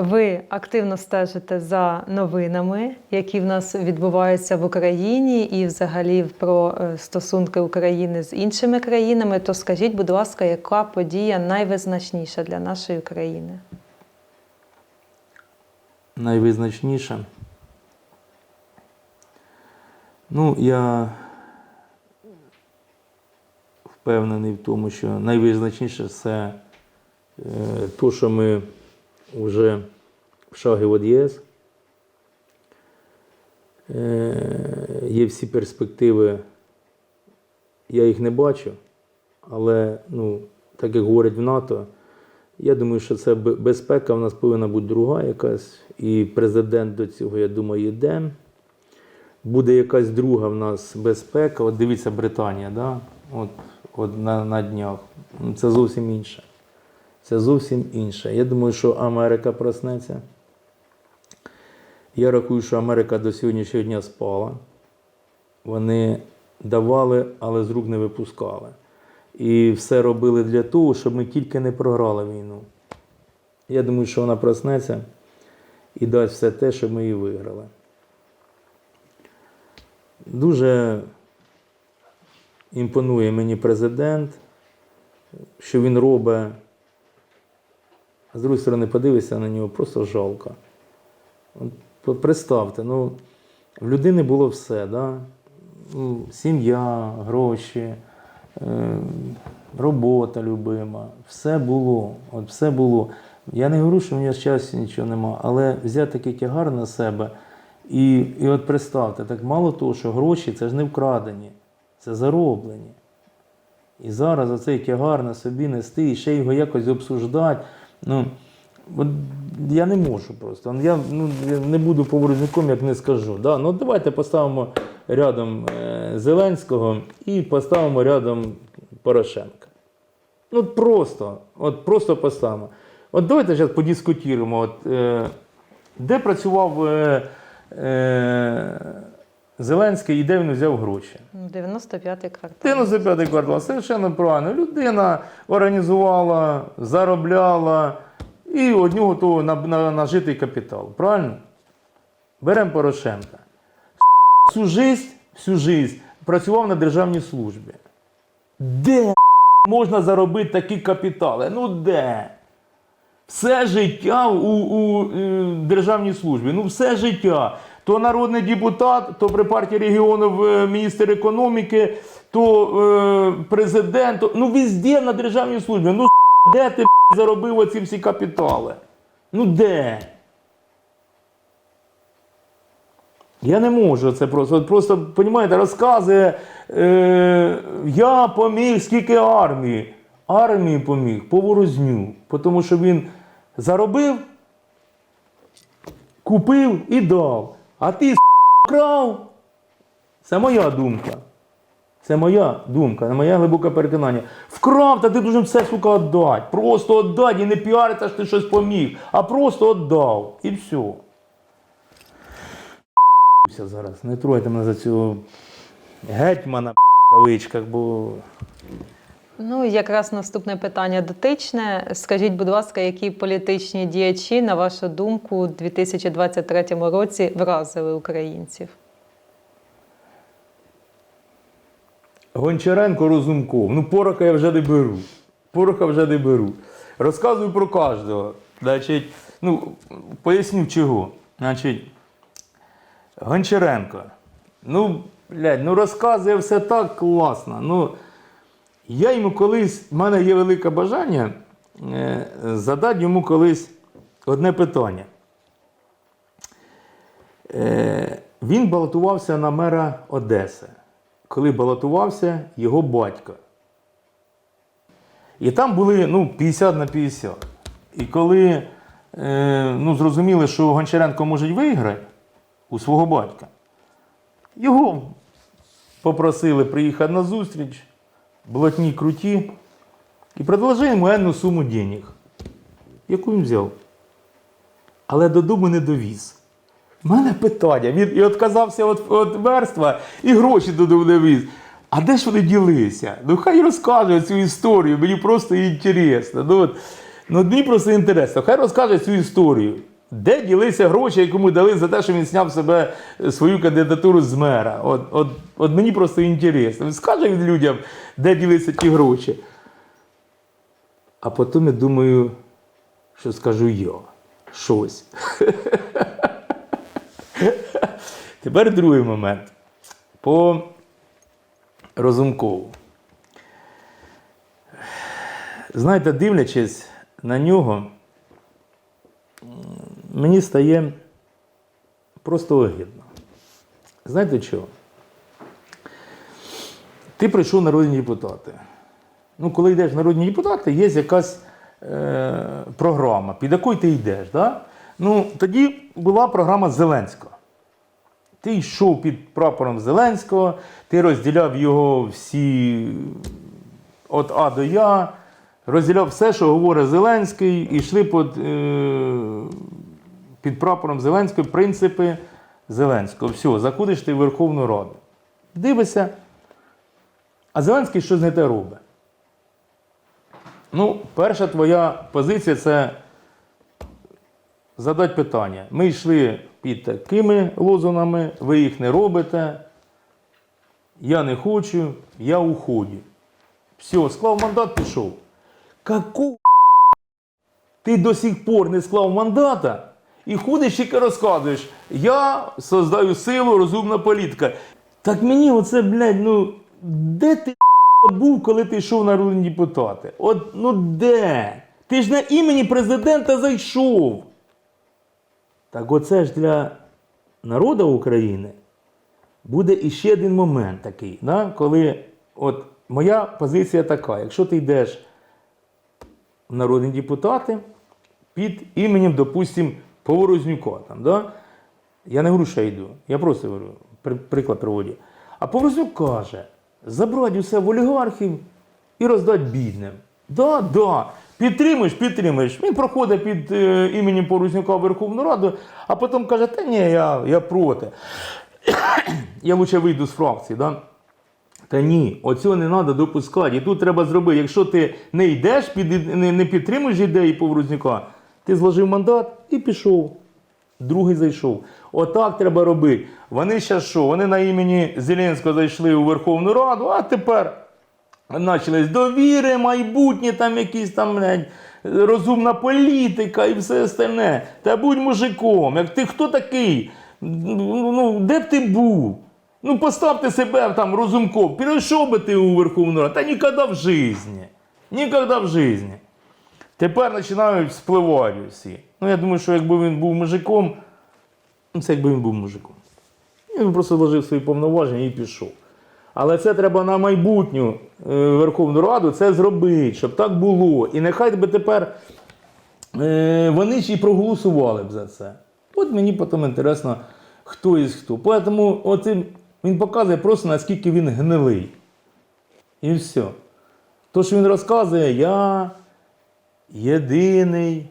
Ви активно стежите за новинами, які в нас відбуваються в Україні, і взагалі про е, стосунки України з іншими країнами. То скажіть, будь ласка, яка подія найвизначніша для нашої країни? найвизначніше. Ну, я впевнений в тому, що найвизначніше це е, то, що ми вже в шагі від ЄС. Е, є всі перспективи, я їх не бачу, але ну, так як говорять в НАТО, я думаю, що це безпека в нас повинна бути друга якась, і президент до цього, я думаю, йде. Буде якась друга в нас безпека. От дивіться, Британія, да? от, от на, на днях. Ну, Це зовсім інше. Це зовсім інше. Я думаю, що Америка проснеться. Я рахую, що Америка до сьогоднішнього дня спала. Вони давали, але з рук не випускали. І все робили для того, щоб ми тільки не програли війну. Я думаю, що вона проснеться і дасть все те, щоб ми її виграли. Дуже імпонує мені президент, що він робить. А з другої сторони, подивишся на нього, просто жалко. Представте, ну, в людини було все, да? Ну, сім'я, гроші, е, робота любима, все було. От все було. Я не говорю, що в нього щастя нічого нема, але взяти такий тягар на себе. І, і от представте, так мало того, що гроші це ж не вкрадені, це зароблені. І зараз оцей тягар на собі нести і ще його якось обсуждати. Ну, от я не можу просто. Я, ну, я не буду поворотником, як не скажу. Да? Ну, давайте поставимо рядом е, Зеленського і поставимо рядом Порошенка. Ну, просто, от просто поставимо. От давайте зараз подискутуємо. От, е, де працював е, е, Зеленський і де він взяв гроші? 95-й квартал. 95 квартал, совершенно правильно. Людина організувала, заробляла і од нього то на, на, нажитий капітал. Правильно? Беремо Порошенка. Всю жизнь, всю жизнь працював на державній службі. Де можна заробити такі капітали? Ну де? Все життя у, у е, державній службі. Ну, все життя. То народний депутат, то при партії регіонів е, міністр економіки, то е, президент. Ну, везде на державній службі. Ну, де ти заробив оці всі капітали? Ну де? Я не можу це просто. Просто, розумієте, розказує, е, я поміг скільки армії. Армії поміг по ворозню. Тому що він заробив, купив і дав. А ти крав. Це моя думка. Це моя думка, моє глибоке переконання. Вкрав, та ти дуже все, сука, віддати. Просто віддати і не піариться, що ти щось поміг, а просто віддав. І все. Зараз. Не тройте мене за цього гетьмана в кавичках, бо Ну, якраз наступне питання дотичне. Скажіть, будь ласка, які політичні діячі, на вашу думку, у 2023 році вразили українців? Гончаренко Розумков. Ну, пороха я вже не беру. Пороха вже не беру. Розказую про кожного. Значить, ну, поясню чого. Значить, Гончаренко. Ну, блядь, ну розказує все так класно. Ну, я йому колись, в мене є велике бажання е, задати йому колись одне питання. Е, він балотувався на мера Одеси, коли балотувався його батько. І там були ну, 50 на 50. І коли е, ну, зрозуміли, що Гончаренко може виграти у свого батька, його попросили приїхати на зустріч, блатні круті, і предложили йому енну суму денег, яку він взяв. Але додому не довіз. У мене питання. Він і відказався від, від верства і гроші додому не віз. А де ж вони ділися? Ну хай розкаже цю історію, мені просто інтересно. Ну, от, Ну, мені просто інтересно. Хай розкаже цю історію. Де ділися гроші, які йому дали за те, що він зняв себе е, свою кандидатуру з мера? От, от, от мені просто інтересно. Скаже він людям, де ділися ті гроші. А потім я думаю, що скажу я. Щось. Тепер другий момент. По Розумкову. Знаєте, дивлячись на нього, мені стає просто огидно. Знаєте чого? Ти прийшов народні депутати. Ну, коли йдеш народні депутати, є якась е, програма, під якою ти йдеш. Да? Ну, тоді була програма Зеленського. Ти йшов під прапором Зеленського, ти розділяв його всі від А до Я, розділяв все, що говорить Зеленський, і йшли під, е, під прапором Зеленського принципи Зеленського. Все, заходиш ти в Верховну Раду. Дивишся, а Зеленський щось не те робить. Ну, перша твоя позиція це задати питання. Ми йшли під такими лозунами, ви їх не робите. Я не хочу, я уходю. Все, склав мандат, пішов. Каку ти до сих пор не склав мандата і ходиш і розказуєш, я создаю силу, розумна політика. Так мені оце, блядь, ну, де ти був, коли ти йшов на народні депутати? От ну де? Ти ж на імені президента зайшов. Так оце ж для народу України буде іще один момент такий, да? коли от моя позиція така: якщо ти йдеш в народні депутати під іменем, допустим, Поворознюка, там, да? я не говорю, що я йду, я просто говорю, при- приклад приводю. А Поворознюк каже, забрати усе в олігархів і роздати бідним. Да, да. Підтримуєш, підтримуєш. Він проходить під е, іменем Поворознюка в Верховну Раду, а потім каже, та ні, я, я проти. я лучше вийду з фракції. Да? Та ні, оцього не треба допускати. І тут треба зробити. Якщо ти не йдеш, під, не, не підтримуєш ідеї Поворознюка, ти зложив мандат і пішов. Другий зайшов. Отак треба робити. Вони зараз що? Вони на імені Зеленського зайшли у Верховну Раду, а тепер почались довіри, майбутнє, там якісь там блядь, розумна політика і все остальне. Та будь мужиком. Як ти хто такий? Ну, де б ти був? Ну, поставте себе там розумком. Перейшов би ти у Верховну Раду. Та ніколи в житті. Ніколи в житті. Тепер починають спливати всі. Ну, я думаю, що якби він був мужиком, ну, це якби він був мужиком. Він просто вложив свої повноваження і пішов. Але це треба на майбутню е, Верховну Раду це зробити, щоб так було. І нехай би тепер е, вони ж і проголосували б за це. От мені потім інтересно, хто із хто. Тому він показує просто наскільки він гнилий. І все. То, що він розказує, я єдиний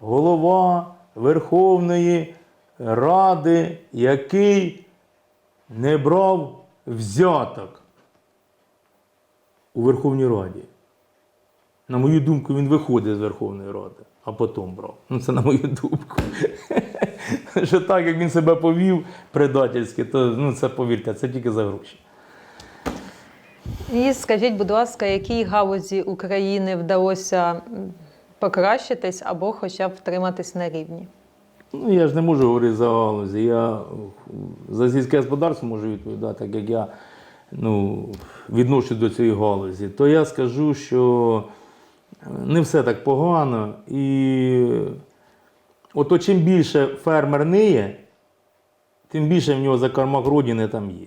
голова Верховної Ради, який не брав взяток у Верховній Раді. На мою думку, він виходить з Верховної Ради, а потім брав. Ну, це на мою думку. Що так, як він себе повів предательськи, то ну, це повірте, це тільки за гроші. І скажіть, будь ласка, якій галузі України вдалося покращитись або хоча б втриматись на рівні? Ну, я ж не можу говорити за галузі. Я е, за сільське господарство можу відповідати, так як я ну, відношу до цієї галузі. То я скажу, що не все так погано. І ото чим більше фермер ниє, тим більше в нього за кармак родини там є.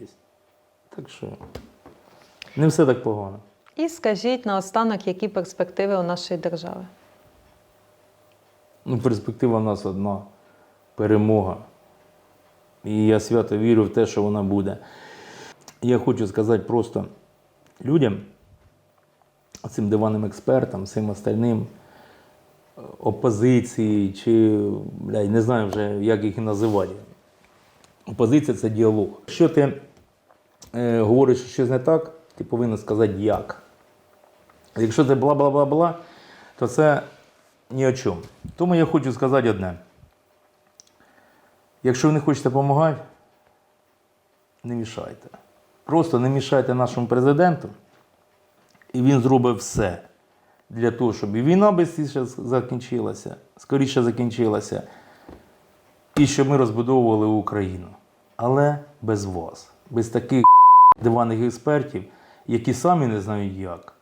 Так що не все так погано. І скажіть наостанок, які перспективи у нашої держави? Ну, перспектива в нас одна перемога. І я свято вірю в те, що вона буде. Я хочу сказати просто людям, цим диванним експертам, всім остальним, опозиції, чи бля, не знаю вже, як їх і називати. Опозиція це діалог. Якщо ти е, говориш, що щось не так, ти повинен сказати як. Якщо це бла-бла-бла-бла, то це ні о чому. Тому я хочу сказати одне. Якщо ви не хочете допомагати, не мішайте. Просто не мішайте нашому президенту, і він зробить все для того, щоб і війна швидше закінчилася, скоріше закінчилася, і щоб ми розбудовували Україну. Але без вас, без таких диваних експертів, які самі не знають як.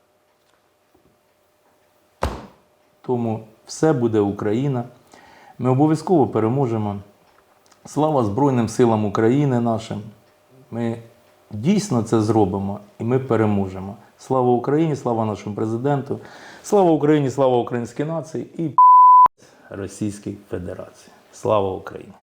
Тому все буде Україна. Ми обов'язково переможемо. Слава Збройним силам України нашим. Ми дійсно це зробимо і ми переможемо. Слава Україні, слава нашому президенту, слава Україні, слава українській нації і Російській Федерації. Слава Україні!